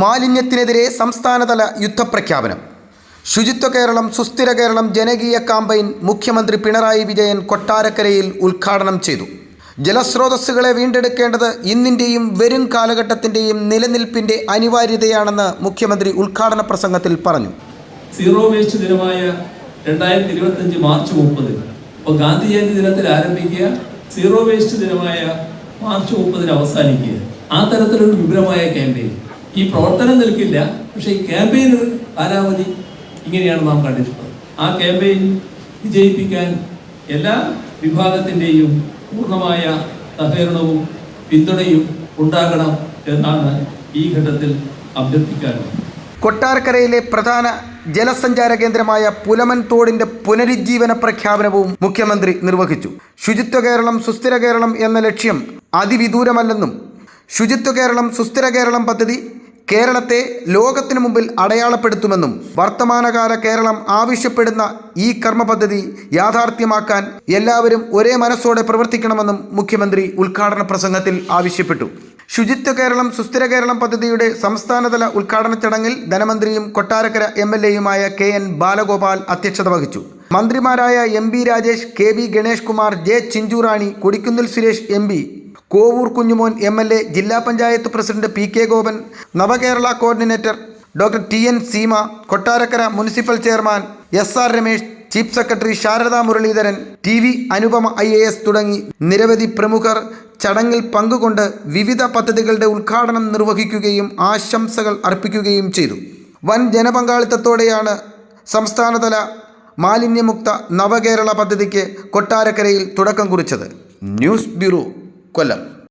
മാലിന്യത്തിനെതിരെ സംസ്ഥാനതല യുദ്ധപ്രഖ്യാപനം. ശുചിത്വ കേരളം സുസ്ഥിര കേരളം ജനകീയ കാമ്പയിൻ മുഖ്യമന്ത്രി പിണറായി വിജയൻ കൊട്ടാരക്കരയിൽ ഉദ്ഘാടനം ചെയ്തു. ജലസ്രോതസ്സുകളെ വീണ്ടെടുക്കേണ്ടത് ഇന്നിന്റെയും വരും കാലഘട്ടത്തിന്റെയും നിലനിൽപ്പിന്റെ അനിവാര്യതയാണെന്ന് മുഖ്യമന്ത്രി ഉദ്ഘാടന പ്രസംഗത്തിൽ പറഞ്ഞു. സീറോ വേസ്റ്റ് ദിനമായ രണ്ടായിരത്തി ഇരുപത്തഞ്ച് മാർച്ച് മുപ്പതിന്. അപ്പോൾ ഗാന്ധി ജയന്തി ദിനത്തിൽ ആരംഭിക്കുക സീറോ വേസ്റ്റ് ദിനമായ മാർച്ച് മുപ്പതിന് അവസാനിക്കുക. ആ തരത്തിലൊരു വിപുലമായ ക്യാമ്പയിൻ ഈ പ്രവർത്തനം നിൽക്കില്ല. പക്ഷേ ഈ ക്യാമ്പയിന് കാലാവധി ഇങ്ങനെയാണ് നാം കണ്ടിട്ടുള്ളത്. ആ ക്യാമ്പയിൻ വിജയിപ്പിക്കാൻ എല്ലാ വിഭാഗത്തിന്റെയും പൂർണമായ സഹകരണവും പിന്തുണയും ഉണ്ടാകണം എന്നാണ് ഈ ഘട്ടത്തിൽ അഭ്യർത്ഥിക്കാനുള്ളത്. കൊട്ടാരക്കരയിലെ പ്രധാന ജലസഞ്ചാര കേന്ദ്രമായ പുലമൻ തോടിന്റെ പുനരുജ്ജീവന പ്രഖ്യാപനവും മുഖ്യമന്ത്രി നിർവഹിച്ചു. ശുചിത്വ കേരളം സുസ്ഥിര കേരളം എന്ന ലക്ഷ്യം അതിവിദൂരമല്ലെന്നും ശുചിത്വ കേരളം സുസ്ഥിര കേരളം പദ്ധതി കേരളത്തെ ലോകത്തിനു മുമ്പിൽ അടയാളപ്പെടുത്തുമെന്നും വർത്തമാനകാല കേരളം ആവശ്യപ്പെടുന്ന ഈ കർമ്മപദ്ധതി യാഥാർത്ഥ്യമാക്കാൻ എല്ലാവരും ഒരേ മനസ്സോടെ പ്രവർത്തിക്കണമെന്നും മുഖ്യമന്ത്രി ഉദ്ഘാടന പ്രസംഗത്തിൽ ആവശ്യപ്പെട്ടു. ശുചിത്വ കേരളം സുസ്ഥിര കേരളം പദ്ധതിയുടെ സംസ്ഥാനതല ഉദ്ഘാടന ചടങ്ങിൽ ധനമന്ത്രിയും കൊട്ടാരക്കര എം എൽ എയുമായ കെ എൻ ബാലഗോപാൽ അധ്യക്ഷത വഹിച്ചു. മന്ത്രിമാരായ M B Rajesh K B Ganesh Kumar J Chinchurani Kodikunnil Suresh M P Kovoor Kunjumon M L A ജില്ലാ panchayat president P K Gopan Navakerala coordinator doctor T N Seema Kottarakkara municipal chairman S R Ramesh chief secretary Sharada Muraleedharan T V Anupama I A S തുടങ്ങി നിരവധി പ്രമുഖർ ചടങ്ങിൽ പങ്കുകൊണ്ട് വിവിധ പദ്ധതികളുടെ ഉദ്ഘാടനം നിർവഹിക്കുകയും ആശംസകൾ അർപ്പിക്കുകയും ചെയ്തു. വൻ ജനപങ്കാളിത്തത്തോടെയാണ് സംസ്ഥാനതല മാലിന്യമുക്ത നവകേരള പദ്ധതിക്ക് കൊട്ടാരക്കരയിൽ തുടക്കം കുറിച്ചത്. News bureau. കൊല്ലം.